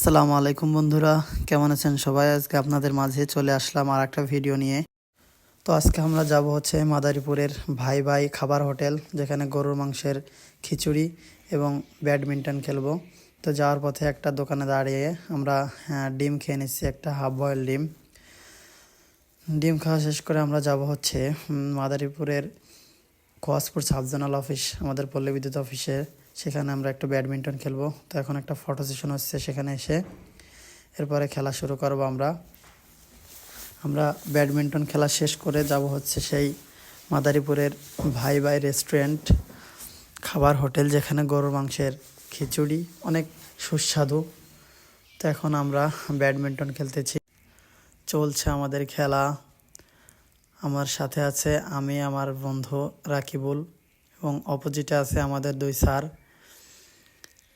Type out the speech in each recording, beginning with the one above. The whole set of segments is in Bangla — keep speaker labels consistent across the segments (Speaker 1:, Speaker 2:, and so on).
Speaker 1: আসসালামু আলাইকুম বন্ধুরা কেমন আছেন সবাই? আজকে আপনাদের মাঝে চলে আসলাম আর একটা ভিডিও নিয়ে। তো আজকে আমরা যাব হচ্ছে মাদারীপুরের ভাই ভাই খাবার হোটেল যেখানে গরুর মাংসের খিচুড়ি এবং ব্যাডমিন্টন খেলব। তো যাওয়ার পথে একটা দোকানে দাঁড়িয়ে আমরা হ্যাঁ, ডিম খেয়ে নিচ্ছি একটা হাফ বয়েল ডিম। ডিম খাওয়া শেষ করে আমরা যাব হচ্ছে মাদারীপুরের কোয়াসপুর সাবজোনাল অফিস আমাদের পল্লী বিদ্যুৎ অফিসে। সেখানে আমরা একটু ব্যাডমিন্টন খেলব। তো এখন একটা ফটো সেশন হচ্ছে সেখানে এসে। এরপরে খেলা শুরু করব আমরা। আমরা ব্যাডমিন্টন খেলা শেষ করে যাব হচ্ছে সেই মাদারীপুরের ভাই ভাই রেস্টুরেন্ট, খাবার হোটেল, যেখানে গরুর মাংসের খিচুড়ি, অনেক সুস্বাদু। তো এখন আমরা ব্যাডমিন্টন খেলতেছি। চলছে আমাদের খেলা। আমার সাথে আছে আমি, আমার বন্ধু রাকিবুল এবং অপোজিটে আছে আমাদের দুই স্যার।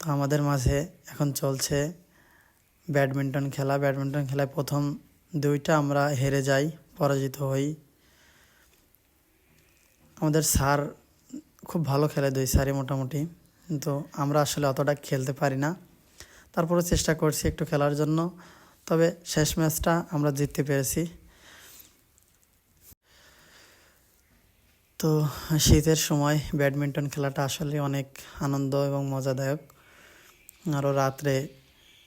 Speaker 1: তো আমাদের মাঝে এখন চলছে ব্যাডমিন্টন খেলা। ব্যাডমিন্টন খেলায় প্রথম দুইটা আমরা হেরে যাই, পরাজিত হই। আমাদের স্যার খুব ভালো খেলে দুই স্যারই মোটামুটি। কিন্তু আমরা আসলে অতটা খেলতে পারি না। তারপরে চেষ্টা করছি একটু খেলার জন্য। তবে শেষ ম্যাচটা আমরা জিততে পেরেছি। তো শীতের সময় ব্যাডমিন্টন খেলাটা আসলে অনেক আনন্দ এবং মজাদায়ক। আরও রাত্রে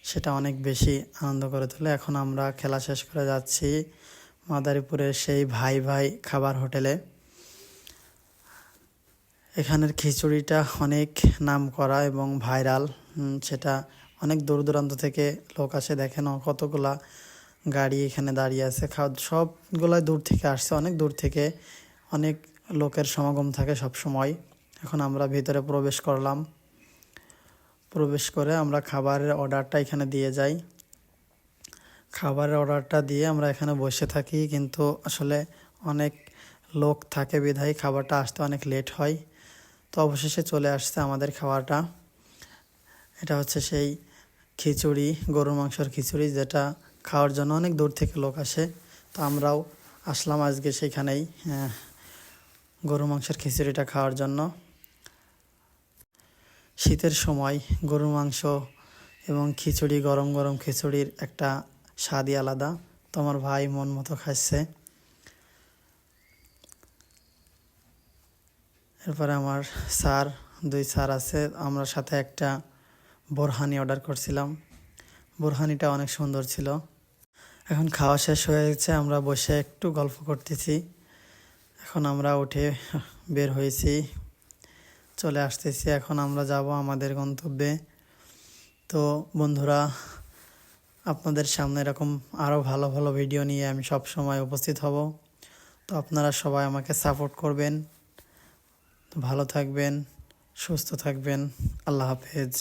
Speaker 1: সেটা অনেক বেশি আনন্দ করে তোলে। এখন আমরা খেলা শেষ করে যাচ্ছি মাদারীপুরের সেই ভাই ভাই খাবার হোটেলে। এখানের খিচুড়িটা অনেক নাম করা এবং ভাইরাল। সেটা অনেক দূর দূরান্ত থেকে লোক আসে, দেখেন কতগুলা গাড়ি এখানে দাঁড়িয়ে আছে। খাওয়া, সবগুলাই দূর থেকে আসছে, অনেক দূর থেকে অনেক লোকের সমাগম থাকে সব সময় এখন আমরা ভিতরে প্রবেশ করলাম। প্রবেশ করে আমরা খাবারের অর্ডারটা এখানে দিয়ে যাই। খাবারের অর্ডারটা দিয়ে আমরা এখানে বসে থাকি কিন্তু আসলে অনেক লোক থাকে বিধায় খাবারটা আসতে অনেক লেট হয়। তো অবশেষে চলে আসছে আমাদের খাবারটা। এটা হচ্ছে সেই খিচুড়ি গরুর মাংসের খিচুড়ি যেটা খাওয়ার জন্য অনেক দূর থেকে লোক আসে। তো আমরাও আসলাম আজকে সেখানেই আহ, গরু মাংসের খিচুড়িটা খাওয়ার জন্য। শীতের সময় গরুর মাংস এবং খিচুড়ি, গরম গরম খিচুড়ির একটা স্বাদই আলাদা। তোমার ভাই মন মতো খাচ্ছে এরপরে আমার স্যার, দুই স্যার আছে। আমরা সাথে একটা বোরহানি অর্ডার করছিলাম। বোরহানিটা অনেক সুন্দর ছিল। এখন খাওয়া শেষ হয়ে গেছে। আমরা বসে একটু গল্প করতেছি। এখন আমরা উঠে বের হয়েছি। চলে আসতেছি, এখন আমরা যাব আমাদের গন্তব্যে। তো বন্ধুরা, আপনাদের সামনে এরকম আরও ভালো ভালো ভিডিও নিয়ে আমি সব সময় উপস্থিত হব। তো আপনারা সবাই আমাকে সাপোর্ট করবেন। ভালো থাকবেন, সুস্থ থাকবেন। আল্লাহ হাফেজ।